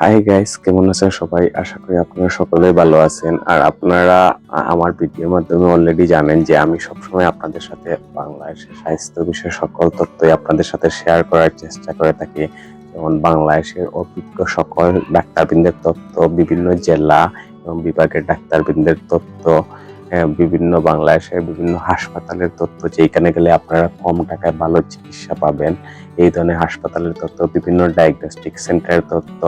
Hi guys কেমন আছেন সবাই? আশা করি আপনারা সকলেই ভালো আছেন। আর আপনারা আমার ভিডিওর মাধ্যমে অলরেডি জানেন যে আমি সবসময় আপনাদের সাথে বাংলাদেশের স্বাস্থ্য বিষয়ে সকল তথ্যই আপনাদের সাথে শেয়ার করার চেষ্টা করে থাকি। যেমন বাংলাদেশের অভিজ্ঞ সকল ডাক্তারবৃন্দের তথ্য, বিভিন্ন জেলা এবং বিভাগের ডাক্তারবৃন্দের তথ্য বিভিন্ন বাংলাদেশের বিভিন্ন হাসপাতালের তথ্য যেখানে গেলে আপনারা কম টাকায় ভালো চিকিৎসা পাবেন। এই ধরনের হাসপাতালের তথ্য, বিভিন্ন ডায়াগনস্টিক সেন্টারের তথ্য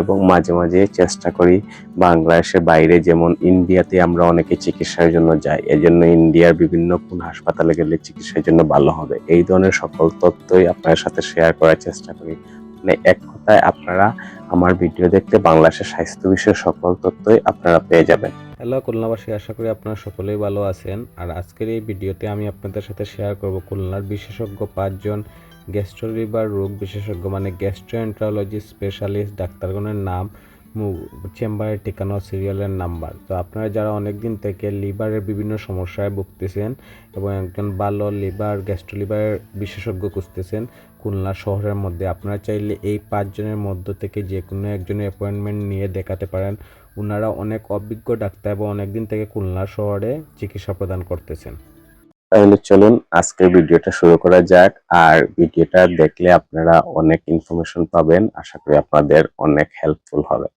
এবং মাঝে মাঝে চেষ্টা করি বাংলাদেশের বাইরে, যেমন ইন্ডিয়াতে আমরা অনেকে চিকিৎসার জন্য যাই, এজন্য ইন্ডিয়ার বিভিন্ন কোন হাসপাতালে গেলে চিকিৎসার জন্য ভালো হবে। এই ধরনের সকল তথ্যই আপনার সাথে শেয়ার করার চেষ্টা করি। মানে এক কথায় আপনারা আমার ভিডিও দেখতে বাংলাদেশের স্বাস্থ্য বিষয়ে সকল তথ্যই আপনারা পেয়ে যাবেন। হ্যালো খুলনাবাসী, আশা করি আপনারা সকলেই ভালো আছেন। আর আজকের এই ভিডিওতে আমি আপনাদের সাথে শেয়ার করব খুলনার বিশেষজ্ঞ পাঁচজন গ্যাস্ট্রো রোগ বিশেষজ্ঞ মানে গ্যাস্ট্রোএন্ট্রোলজি স্পেশালিস্ট ডাক্তারগণের নাম। চেম্বারের ঠিকানা সিরিয়ালের নাম্বার। তো আপনারা যারা অনেক দিন থেকে লিভারের বিভিন্ন সমস্যায় ভুগতেছেন এবং একজন ভালো লিভার গ্যাস্ট্রো লিভারের বিশেষজ্ঞ খুঁজতেছেন খুলনা শহরের মধ্যে, আপনারা চাইলে এই পাঁচজনের মধ্য থেকে যে কোনো একজনের অ্যাপয়েন্টমেন্ট নিয়ে দেখাতে পারেন। ওনারা অনেক অভিজ্ঞ ডাক্তার এবং অনেকদিন থেকে খুলনা শহরে চিকিৎসা প্রদান করতেছেন। তাহলে চলুন আজকের ভিডিওটা শুরু করা যাক। আর ভিডিওটা দেখলে আপনারা অনেক ইনফরমেশন পাবেন। আশা করি আপনাদের অনেক হেল্পফুল হবে।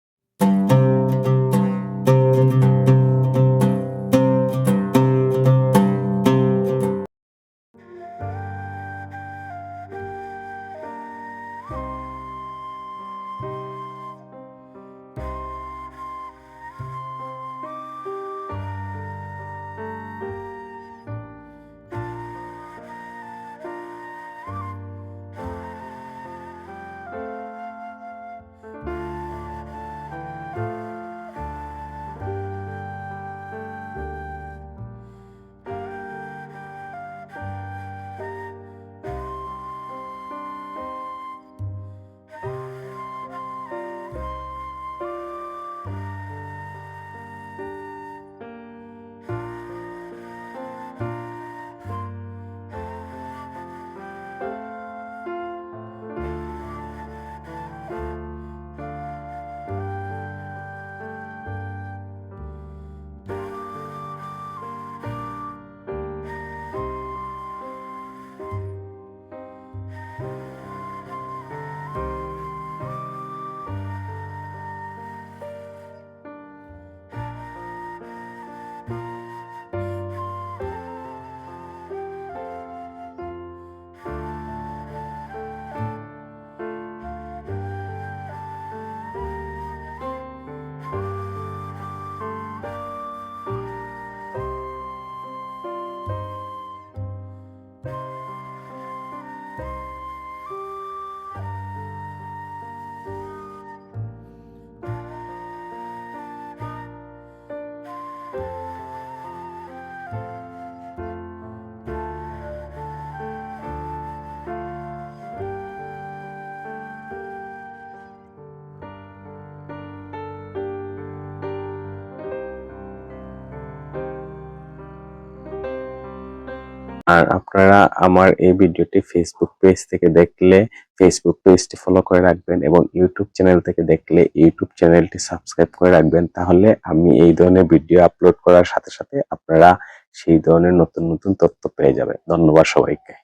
আর আপনারা আমার এই ভিডিওটি ফেসবুক পেজ থেকে দেখলে ফেসবুক পেজটি ফলো করে রাখবেন এবং ইউটিউব চ্যানেল থেকে দেখলে ইউটিউব চ্যানেলটি সাবস্ক্রাইব করে রাখবেন। তাহলে আমি এই ধরনের ভিডিও আপলোড করার সাথে সাথে আপনারা সেই ধরনের নতুন নতুন তথ্য পেয়ে যাবেন। ধন্যবাদ সবাইকে।